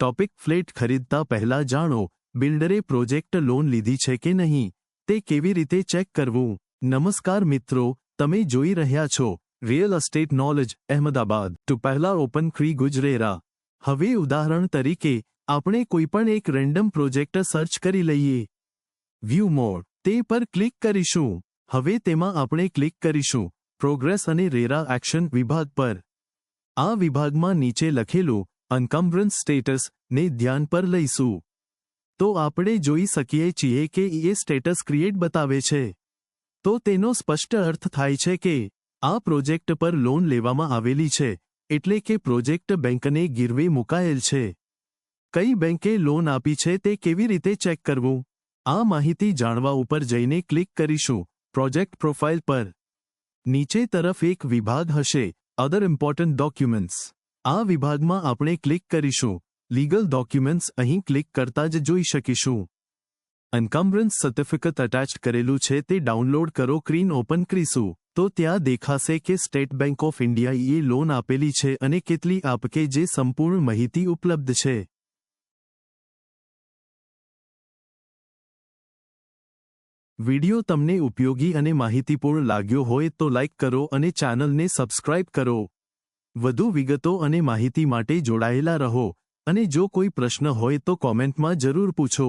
Topic flat ખરીદતા પહેલા જાણો, બિલ્ડરે પ્રોજેક્ટ લોન લીધી છે કે નહીં, તે કેવી રીતે ચેક કરવું? નમસ્કાર મિત્રો, તમે જોઈ રહ્યા છો real estate knowledge Ahmedabad. To પહેલા ઓપન ક્રી ગુજરેરા. હવે ઉદાહરણ તરીકે, આપણે કોઈપણ એક રેન્ડમ પ્રોજેક્ટ સર્ચ કરી લઈએ. વ્યૂ મોડ તે પર ક્લિક કરીશું. હવે તેમાં આપણે ક્લિક કરીશું. પ્રોગ્રેસ અને રેરા એક્શન વિભાગ પર. આ વિભાગમાં નીચે લખેલું અનકમ્બ્રન્સ સ્ટેટસ ને ધ્યાન પર લઈશું. તો આપણે જોઈ શકીએ છીએ કે એ સ્ટેટસ ક્રિએટ બતાવે છે. તો તેનો સ્પષ્ટ અર્થ થાય છે કે આ પ્રોજેક્ટ પર લોન લેવામાં આવેલી છે, એટલે કે પ્રોજેક્ટ બેંકને ગીરવે મુકાયેલ છે. કઈ બેંકે લોન આપી છે તે કેવી રીતે ચેક કરવું? આ માહિતી જાણવા ઉપર જઈને ક્લિક કરીશું, પ્રોજેક્ટ પ્રોફાઇલ પર. નીચે તરફ એક વિભાગ હશે અધર ઇમ્પોર્ટન્ટ ડોક્યુમેન્ટ્સ આ વિભાગમાં આપણે ક્લિક કરીશું. લીગલ ડોક્યુમેન્ટ્સ અહીં ક્લિક કરતા જ જોઈ શકીશું. અનકમ્બરન્સ સર્ટિફિકેટ અટેચ કરેલું છે તે ડાઉનલોડ કરો સ્ક્રીન ઓપન કરીશું. તો ત્યાં દેખાશે કે સ્ટેટ બેંક ઓફ ઇન્ડિયાએ લોન આપેલી છે અને કેટલી આપકે જે સંપૂર્ણ માહિતી ઉપલબ્ધ છે. વિડિયો તમને ઉપયોગી અને માહિતીપૂર્ણ લાગ્યો હોય તો લાઇક કરો અને ચેનલને સબસ્ક્રાઇબ કરો. વધુ વિગતો અને માહિતી માટે જોડાયેલા રહો અને જો કોઈ પ્રશ્ન હોય તો કોમેન્ટમાં જરૂર પૂછો.